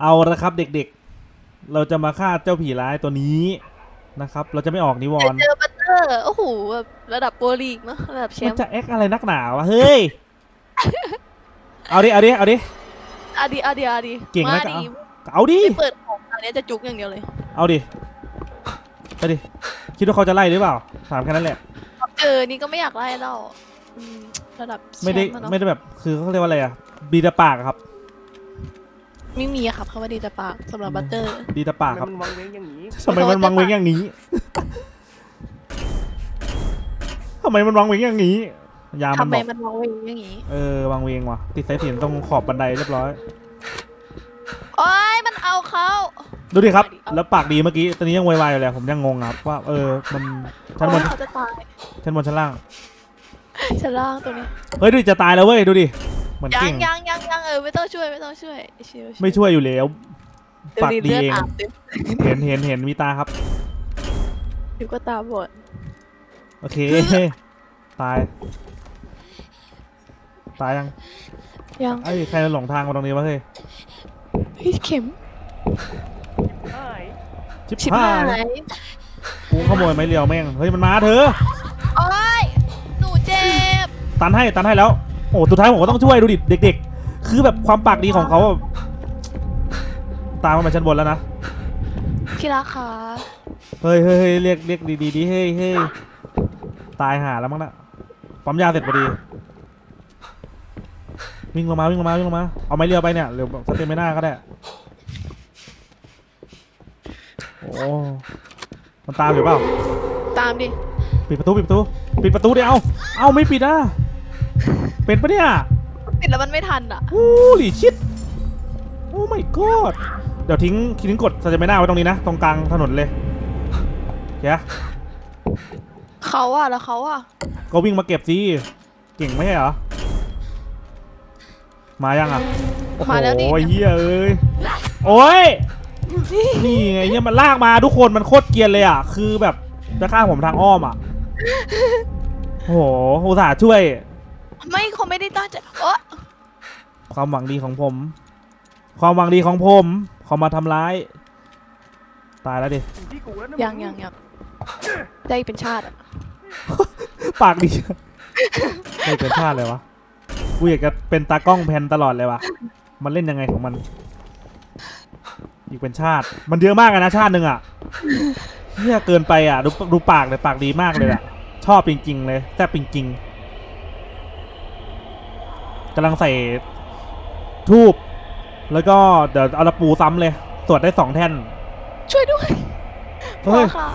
เอาละครับเด็กๆ เราจะมาฆ่าเจ้าผีร้ายตัวนี้นะครับ เราจะไม่ออกนิวรณ์เจอบัตเตอร์โอ้โหแบบระดับโปรลีกเนาะระดับแชมันมป์จะแอคอะไรนักหนาวะเฮ้ย เอาดิ เอาดิ เอาดิ อะดีอะดีอะดีเก่งนะมาจะดีเอาเอาดิ ไม่เปิดของอันนี้จะจุกอย่างเดียวเลยเอาดิไปดิ คิดว่าเขาจะไล่หรือเปล่า ถามแค่นั้นแหละ เจอนี่ก็ไม่อยากไล่แล้วอืมระดับแชไม่ได้ป์อะเนาะไม่ได้แบบ คือเขาเรียกว่าอะไรอะดีแตาปากอะครับ ไม่มีอะครับคำว่าดีแต่ปากสำหรับบัตเตอร์ ดีแตาปากครับมันวังเว้งอย่างนี้ทำไมมันวังเวงอย่างนี้ทำไมมันวังเวงอย่างนี้ ยามมันทำไมบอกมันมองเวงอย่างนี้ เออวังเวงว่ะ ติดสายสิญจนตรงขอบบันไดเรียบร้อย โอ้ยมันเอาเขาดูดิครับเอาแล้วปากดีเมื่อกี้ตอนนี้ยังวายๆอยู่เลยผมยังงงครับว่าเออมันชั้นบนโอ้ยเขาจะตายชั้นบนชั้นล่างชั้นล่างตัวนี้ เฮ้ยดูดิจะตายแล้วเว้ยดูดิ เหมือนยัเก่งงยังยังยังเออไม่ต้องช่วยไม่ต้องช่วยชิวๆไม่ช่วยอยู่แล้วเดี๋ยวปากดีเลือดเองอาบเต็มเห็นเห็นเห็นมีตาครับเดี๋ยวก็ตาบอดโอเค ตาย ตายยังยังไอ้ยใครหลงทางมาตรงนี้วะเฮ้ยเฮ้ยเข็มใช่ชิบชิบหาหายยกูขโมยไม้เรียวแม่งเฮ้ยมันมาเถอะโอ้ยหนูเจ็บตันให้ตันให้แล้วโอ้สุดท้ายผมก็ต้องช่วยดูดิเด็ก ๆ คือแบบความปากดีของเขาอะตามมาชั้นบนแล้วนะพี่รักค่ะเฮ้ยเฮ้ยเฮ้ยเรียกเรียกดีดีดีเฮ้ยเฮ้ยตายหาแล้วมั้งนะปั๊มยาเสร็จพอดี วิ่งลงมาวิ่งลงมาวิ่งลงมาเอาไม้เรียวไปเนี่ยเดี๋ยวสเตมิน่าก็ได้โอ้มันตามอยู่เปล่า ตามดิ ปิดประตูปิดประตู ปิดประตูดิเอาเอาไม่ปิดอะ เป็นปะเนี่ยปิดแล้วมันไม่ทันอะ อู้หลีชิดโอ้ my god เดี๋ยวทิ้งทิ้งกดสเตมิน่าไว้ตรงนี้นะ ตรงกลางถนนเลยเดี๋ยวเขาอะแล้วเขาอะก็วิ่งมาเก็บสิเก่งไหมใช่เหรอ มายังอะโอ้โหมาแล้วดิ เฮียเอ้ยโอ้ยนี่ไงเฮียมันลากมาทุกคนมันโคตรเกรียนเลยอะ คือแบบจะฆ่าผมทางอ้อมอะโอ้โหอุตส่าห์ช่วย ไม่เขาไม่ได้ตั้งใจโอ๊ะความหวังดีของผม ความหวังดีของผมเขามาทำร้าย ตายแล้วดิ อยู่ที่กูแล้วนะยังยังยังได้อีกเป็นชาติอะปากดีไม่เป็นชาติเลยวะกูอยากจะเป็นตากล้องแพนตลอดเลยวะมันเล่นยังไงของมัน อีกเป็นชาติ มันเยอะมากอะนะชาติหนึ่งอะเฮียเกินไปอะดูดูปากเลยปากดีมากเลยอะชอบจริงๆเลยแซ่บจริงๆ กำลังใส่ทูบแล้วก็เดี๋ยวเอาตะปูซ้ำเลยตรวจได้สองแท่น ช่วยด้วยเฮ้ยพ่อค่ะ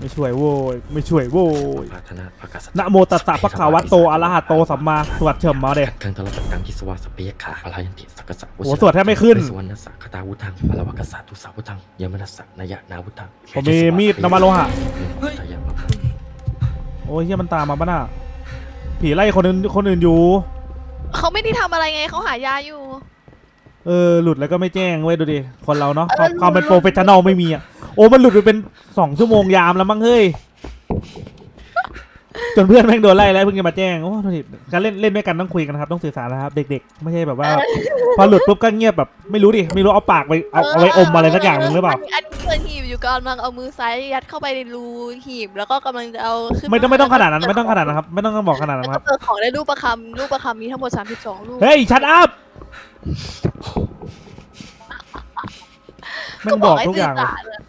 ไม่ช่วยโว้ยไม่ช่วยโว้ยพาธนาภกาสนะโมตัสสะภะคะวะโตอะระหะโตสัมมาสวดเฉิมมาเด้กังตลปัดกังกิสวาสเปียขาพลายันติสักกะสะโอ้โหสวดแทบไม่ขึ้นสวรรณสักคตาวุธังพลวักษาตุสาวุธังยมนัสสะนายะนาวุธังผมมีมีดนำมาโลหะทายะมะโอ้ยเฮียมันตามมาปะน่ะผีไล่คนอื่นคนอื่นอยู่ เขาไม่ได้ทำอะไรไงเขาหายาอยู่ เออหลุดแล้วก็ไม่แจ้งเว้ยดูดิคนเราเนาะความความเป็นโปรเฟชชั่นอลไม่มีอะโอ้มันหลุดไปเป็นสองชั่วโมงยามแล้วมั้งเฮ้ย จนเพื่อนแม่งโดนไล่แล้วเพิ่งจะมาแจ้งโอ้โทษทีการเล่นเล่นด้วยกันต้องคุยกันนะครับต้องสื่อสารนะครับ เด็กๆ ไม่ใช่แบบว่า พอหลุดปุ๊บก็เงียบแบบไม่รู้ดิไม่รู้เอาปากไปเอาเอาไว้อมอะไรสักอย่างหนึ่งหรือเปล่านอันนี้เปิดหีบอยู่กำลังเอามือซ้ายยัดเข้าไปในรูหีบแล้วก็กำลังจะเอาขึ้นไม่ต้องไม่ต้องขนาดนั้นไม่ต้องขนาดนั้นครับไม่ต้องบอกขนาดนั้นแล้วคก็รับเปิดของได้รูปประคำรูปประคำมีทั้งหมด32รูปเฮ้ยชัดอัพแม่งบอกทุกอย่างเลยให้สื่สรอะ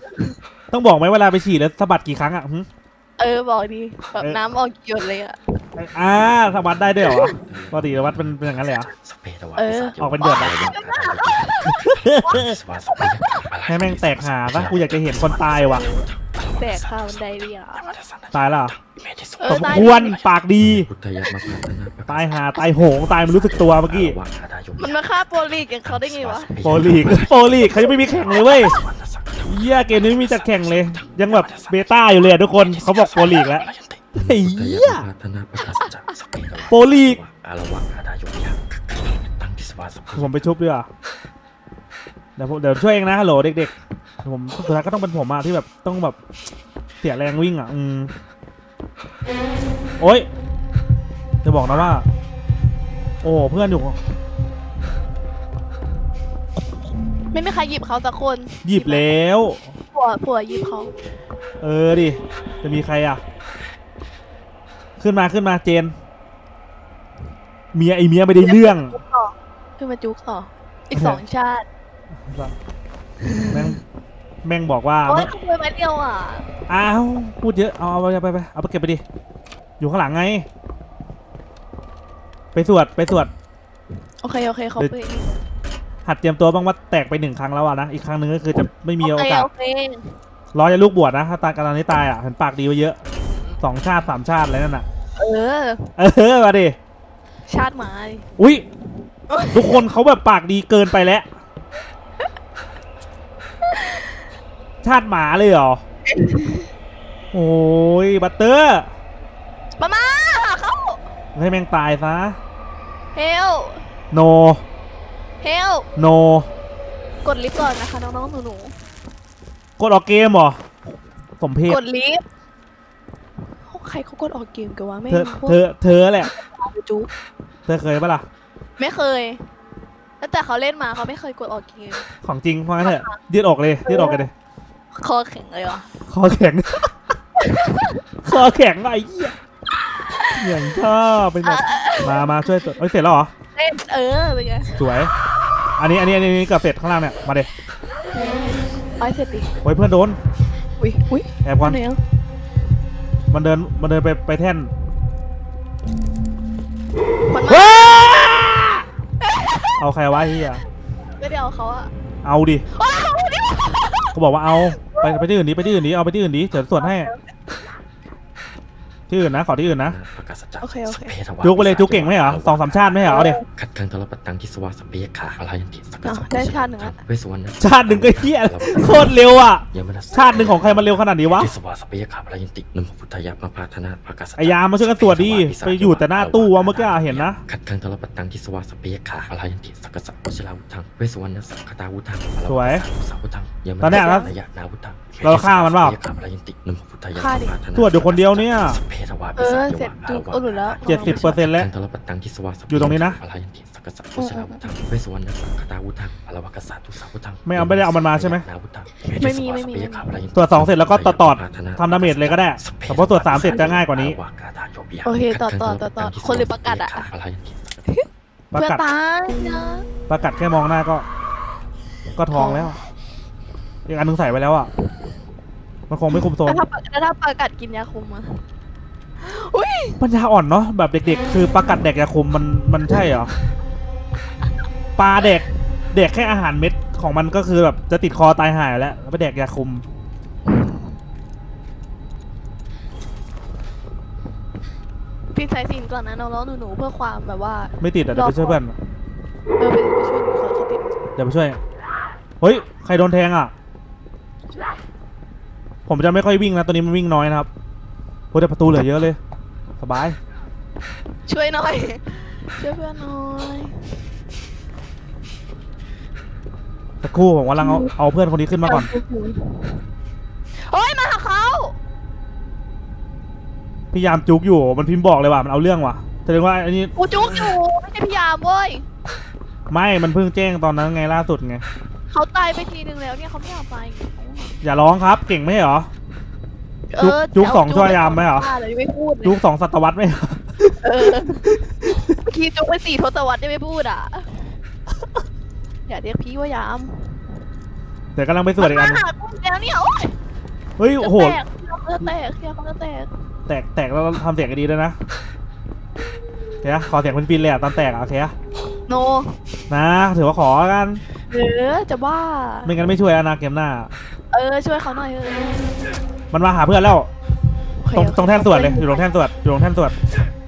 ต้องบอกไหมเวลาไปฉี่แล้วสะบัดกี่ครั้งอะหึ เออบอกดีแบบเออน้ำออกหยดเลยอะอ่าสะบัดได้ด้วยเหรอวะปกติวัดเป็นเป็นอย่างนั้นเลยเหรอ สเปตวาเออ ออกเป็นหยดอะให้แม่งแตกหาซะกูอยากจะเห็นคนตายว่ะ แตกข้าวบันไดเรียตายแล้วเหรอเอสอมตายควรปากดี พุทธยะมะพาธนาตายหาตายโหงตายมันรู้สึกตัวเมื่อกี้มันมาฆ่าโปรลีกอย่างเขาได้ไงวะโปรลีกโปรลีกเขายังไม่มีแข่งเลยเว้ยเยี่ยเกมนี้ไม่มีจัดแข่งเลย ยังแบบเบต้าอยู่เลยอะทุกคนเขาบอกโปรลีกแล้วเฮ้ยพุทธเหี้ยะยมะพาธนาภกาสจะสเปตวาโปรลีก อารวะอาดายุยะตั้งกิสวาสเปผมไปชุบดีกว่าเดี๋ยวผมเดี๋ยวช่วยเองนะฮัลโหลเด็กๆ ผมสุดท้ายก็ต้องเป็นผมอะที่แบบต้องแบบเสียแรงวิ่งอะอืมโอ๊ยจะบอกนะว่า โอ้เพื่อนอยู่ ไม่มีใครหยิบเขาสักคนหยิบแล้ว ผัวผัวหยิบเขาเออดิ จะมีใครอะ ขึ้นมาขึ้นมาเจน เมียไอเมียไม่ได้เรื่องจุกต่อขึ้นมาจุกต่ออีกสองชาติ แม่ง แม่งบอกว่าโอ้ยขโมยไม้เดียวอะอ้าวพูดเยอะเอาเอาไปไปไปเอาไปเก็บไปดิอยู่ข้างหลังไง ไปสวดไปสวด โอเคโอเคเขาไปหัดเตรียมตัวบ้างว่าแตกไปหนึ่งครั้งแล้วอะนะอีกครั้งหนึ่งก็คือจะไม่มีโอโอเคกาสโอเครอจะลูกบวชนะถ้าตายกันตอนนี้ตายอะเห็นปากดีไว้เยอะสองชาติสามชาติอะไรนั่นน่ะ เออ เออมาดิชาติหมาดิอุ้ยทุกคนเขาแบบปากดีเกินไปแล้ว ชาติหมาเลยเหรอ โอ้ยบัตเตอร์มามาหาเขาให้แม่งตายซะ เฮล โน เฮล โน กดลิฟต์ก่อนนะคะน้องๆหนูกดออกเกมเหรอ สมเพศๆกดลิฟต์ใครเขากดออกเกมกันวะไม่เธอ พวกเธอ เธอแหละ จุ๊บเธอเคยปะล่ะ ไม่เคยตั้งแต่เขาเล่นมาเขาไม่เคยกดออกเกม ของจริงเพราะงั้นเถอะยืดออกเลยยืดออกกันเลย คอแข็งเลยเหรอคอแข็ง คอแข็งไอ้เหี้ยอย่างชอบเป็นแบบมามาช่วยตัวเอ้ยเสร็จแล้วเหรอ เล่นเออเป็นไงสวย อันนี้อันนี้อันนี้เกือบเสร็จข้างล่างเนี่ย มาเด็ไปเสร็จดิโอ้ยเพื่อนโดน อุ้ยอุ้ยแอบก่อนไหนอะมันเดินมันเดินไปไปแท่นมันมาว้าเอาใครวะเฮียก็เดี๋ยวเขาอะเอาดิว้าวนี่เขาบอกว่าเอา ไปไปที่อื่นดิไปที่อื่นดิเอาไปที่อื่นดิเดี๋ยวสวดให้ ที่อื่นนะขอที่อื่นนะประกาศสัจจะโอเคโอเค สพทวาจุกไปเลยจุกเก่งไหมเหรอสองสามชาติไหมเหรอเอาเดี๋ยขัดเคืองทรปตังที่สวาสเปียขาอะไรยันติสักกะอ้าวสัพได้ชาติหนึ่งละ เวสสุวรรณชาติหนึ่งก็เฮียโคตรเร็วอะยมนัสชาติหนึ่งของใครมันเร็วขนาดนี้วะ ที่สวาสเปียขาอะไรยันตินมพุทธายามาพาธนาประกาศสัจจะไอ้ยามมาช่วยกันสวดดิไปอยู่แต่หน้าตู้วะเมื่อกี้เห็นนะขัดเคืองทรปตังที่สวาสเปียขาอะไรยันติสักกะสัพวชิราวุธังเวสสุวรรณสังคตาวุธังสวยสาวุธังยมตอนเนี้ยนะระยะนาวุธังเราฆ่ามันเปล่าปียขาอะไรยันตินมพุทธายาฆ่าดิ มาพาธนา สวดอยู่คนเดียวเนี่ย สัพเพทวาเออเสร็จจุกโอ้หลุดแล้วเจ็ดสิบเปอร์เซ็นต์แล้วขัดเคืองทรปตังที่สวาสเปีอยู่ตรงนี้นะ อะไรยันติสักกะสัพวชิราวุธังเวสสุวรรณสังคตาวุธังอรวกษัตตุสาวุธังไม่เอาไม่ได้เอามันมาใช่ไหม นาวุธังไม่มีไม่มีตรวจสองเสร็จแล้วก็ต่อต่อทำดาเมจเลยก็ได้แต่พอตรวจสามเสร็จจะง่ายกว่านี้โอเคต่อต่อต่อต่อคนหรือประกาศอะประเพื่อนกาศตายนะประกาศแค่มองหน้าก็ ก็ท้องแล้วอีกอันนึงใส่ไว้แล้วอะมันคงไม่คุมโซน แล้วถ้าแล้วถ้าประกาศกินยาคุมอะ อุ้ยปัญญาอ่อนเนาะแบบเด็ก ๆ คือประกาศแดกยาคุมมันมันใช่เหรอปลาเด็กเด็กแค่อาหารเม็ดของมันก็คือแบบจะติดคอตายหายแล้วแล้วไปแดกยาคุมปิดสายสินก่อนนะน้องๆหนูๆเพื่อความแบบว่า ไม่ติดอะเดี๋ยวไปช่วยเพื่อนเออไปไปช่วยดูเขาเขาติดเดี๋ยวไปช่วยเฮ้ยใครโดนแทงอะ ผมจะไม่ค่อยวิ่งนะตัวนี้มันวิ่งน้อยนะครับ โอ้แต่ประตูเหลือเยอะเลย สบาย ช่วยหน่อย ช่วยเพื่อนหน่อยสักครู่ผมกำลังเอาเอาเพื่อนคนนี้ขึ้นมาก่อน โอ้ยมาหาเขาพยายามจุกอยู่ มันพิมพ์บอกเลยว่ามันเอาเรื่องว่ะแสดงว่าอันนี้กูจุกอยู่ไม่ใช่พยายามเว้ยไม่ มันเพิ่งแจ้งตอนนั้นไงล่าสุดไง เขาตายไปทีนึงแล้วเนี่ยเขาไม่อยากไปอย่าร้องครับ เก่งไม่ใช่เหรอ เออจุกจะเาสองชั่วยามไหมเหรอบ้าเลยไม่พูดเลยจุกสองศตวรรษไหมเหรอเออเมื่อกี้จุกไปสี่ทศวรรษยังไม่พูดอะ อย่าเรียกพี่ว่ายามเดี๋ยวกำลังไปสวดอีกอัน มาหากูแล้วเนี่ยโอ๊ยเฮ้ยโอ้โห จะแตกเลือดแตกเลือดแตกแตกแตกแล้วทำเสียงให้ดีด้วยนะโอเคอะขอเสียงเป็นฟินเลยอะตอนแตกอะโอเคอะโน นะ ถือว่าขอกัน เออจะบ้า ไม่งั้นไม่ช่วยแล้วนะเกมหน้า เออช่วยเขาหน่อยเออ มันมาหาเพื่อนแล้ว โอเคตรงโอเคตรงแท่นสวดเลยอยู่ตรงแท่นสวดอยู่ตรงแท่นสวด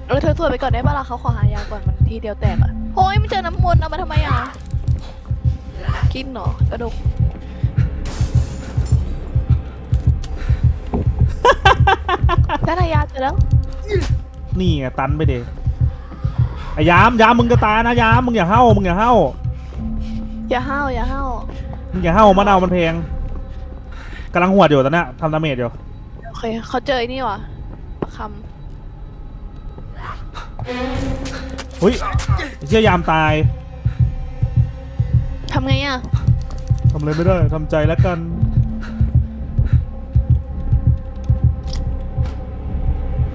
เออเธอสวดไปก่อนได้ป่ะล่ะเขาขอหายาก่อนมันทีเดียวแตกอะโอ้ยมันเจอน้ำมนต์เอามาทำไมอะ กินเหรอกระดกได้หายาเจอแล้วนี่ไงตันไปเดไอ้ยามยามมึงจะตายนะยามมึงอย่าเห้ามึงอย่าเห้าอย่าห้าวอย่าห้าวมึงอย่าเห้ามะนาวมันแพง กำลังหวดอยู่ตอนเนี้ยทำดาเมจอยู่โอเคเขาเจอไอ้นี่ว่ะประคเฮ้ยไอ้เชื่อยามตายำทำไงอะทำอะไรไม่ได้ทำใจแล้วกัน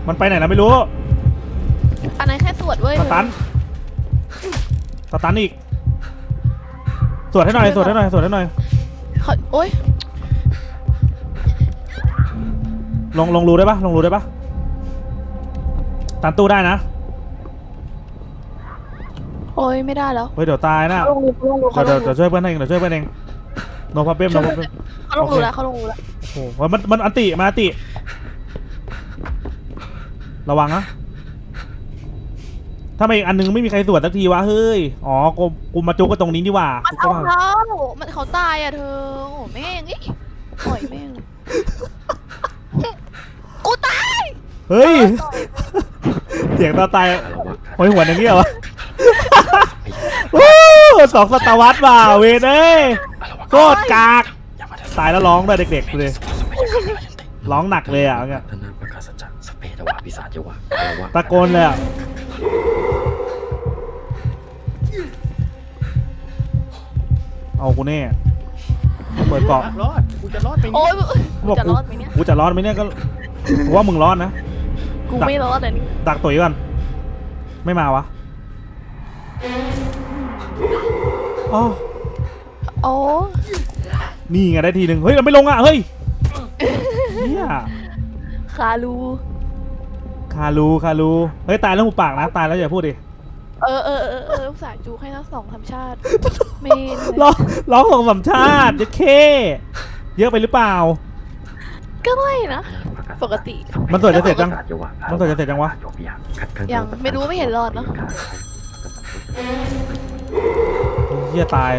มันไปไหนแล้วไม่รู้อันนั้นแค่สวดเว้ยสตันสตันอีกสวดให้หน่อยสวดให้หน่อยสวดให้หน่อยเขาโอ๊ย ลงลงรูได้ปะลงรูได้ปะตันตู้ได้นะโอ๊ยไม่ได้แล้วเฮ้ยเดี๋ยวตายนะเขาลงรูเขาลงรูเขาเดี๋ยวลเดี๋ยวงเดี๋รูยวช่วยเพื่อนเองเดี๋ยวช่วยเพื่อนเองโนพับเบิ้มโนพับเบิ้ม เขาลงรูแล้วเขาลงรูแล้วโอ้โหมันมันอันติมาอันติ ระวังนะถ้าไม่อีกอันนึงไม่มีใครสวดสักทีวะเฮ้ย อ๋อกูกูมาจุกกันตรงนี้ดีกว่ามันกูก็เอาว่าเขามันเขาตายอะเธอโอ้แม่งอีปล่อยแม่งกูตาย เฮ้ย เสียงตาตายอารวะโอ้ยหัวอย่างเงี้ยเหรอวู้สองสตาร์วัตว่ะเวนเอ้ยอารวะโคตรกากอย่ามาตายแล้วร้องด้วยเด็กๆเลยสวาสเปียขาพลังยันติร้องหนักเลยอะเอาเงี้ยธนาประกาศจักรสเปดวะพิศาจยวะอารวะตะโกนเลยอะเอากูแน่เปิดเกาะรอดกูจะรอดไปโอ๊ยบอกูกจะกูรอดไหมเนี่ยกูจะรอดไหมเนี่ยก็กูว่ามึงรอดนะ กูไม่รอดอันนี้ดักตุ๋ยก่อน ไม่มาวะอ๋อโอ้นี่ไงได้ทีหนึ่งเฮ้ยเราไม่ลงอะ เฮ้ยเนี่ยคารูคารูคารูเฮ้ย ตายแล้วหูปากนะ ตายแล้วอย่าพูดดิ เออเออเออเออสายจูให้ทั้งสองทำชาติไม่ร้องร้องของสัมชาติจะเค เยอะไปหรือเปล่า ก็ไม่นะ ปกติ มันสวดจะเสร็จยังมัมันสวดจะเสร็จยังวะยังไม่รู้ไม่เห็นรอดเนอะเฮียตาย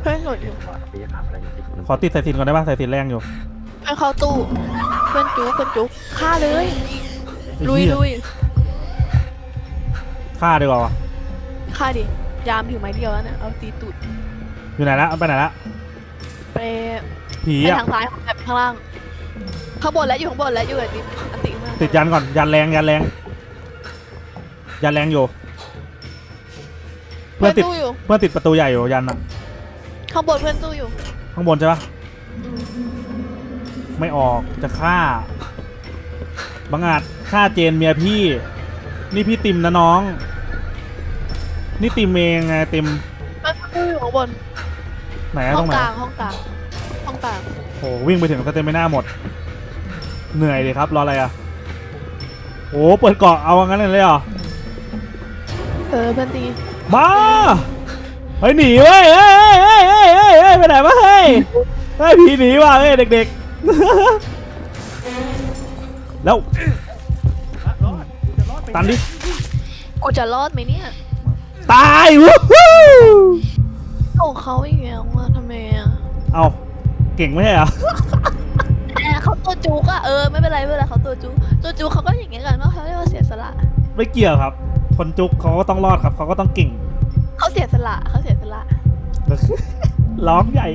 เพื่อนหลุดอยู่ขอติดสายสินก่อนได้ป่ะสายสินแรงอยู่ เพื่อนเข้าตู้ เพื่อนจูเพื่อนจูฆ่าเลย ลุยไอ้เหี้ลุยฆ่าดีกว่าวะฆ่าดิ ยามถือไม้เดียวแล้วเนี่ยเอาตีตูดอยู่ไหนละเอาไปไหนละไปผีไปอะทางซ้ายของแบบข้างล่าง ข้างบนแล้วอยู่ข้างบนแล้วอยู่กับติอันติข้างล่างติดยันก่อน ยันแรงยันแรงยันแรงอยู่ เพื่เพื่ออนนติดตู้อยู่เพื่อนติดประตูใหญ่อยู่ยันอะข้างบนเพื่อนตู้อยู่ข้างบนใช่ปะอืมไม่ออกจะฆ่าบังอาจฆ่าเจนเมียพี่ นี่พี่ติมนะน้อง นี่ติมเองไงติมเพื่อนตู้อยู่ข้างบนไหนอะห้ตอรงงไหนกลางห้องกลางห้องกลางโอ้วิ่งไปถึงสเตมิน่าหมด เหนื่อยเลยครับ รออะไรอะโอ้เปิดเกาะเอางั้นเลยเหรอ เออเพื่อนตีมาเฮ้ยหนีเว้ยเฮ้ยเฮ้ยเฮ้ยเฮ้ยเฮ้ยไปไหนวะเฮ้ยเฮ้ยผีหนีว่ะเฮ้ยเด็กๆ แล้วรอดกูจะรอดไปตันดิ กูจะรอดไหมเนี่ยตายวู้ฮู้ของเขาอีกแล้วว่าทำไมอะเอาเก่งไม่ใช่เหรอแอบ เขาตัวจุกอะเออไม่เป็นไรไม่เป็นไรเขาตัวจุกตัวจุกเขาก็อย่างเงี้ยกันเนาะเขาเรียกว่าเสียสละไม่เกี่ยวครับ คนจุกเขาก็ต้องรอดครับ เขาก็ต้องเก่งเขาเสียสละเขาเสียสละร้องใหญ่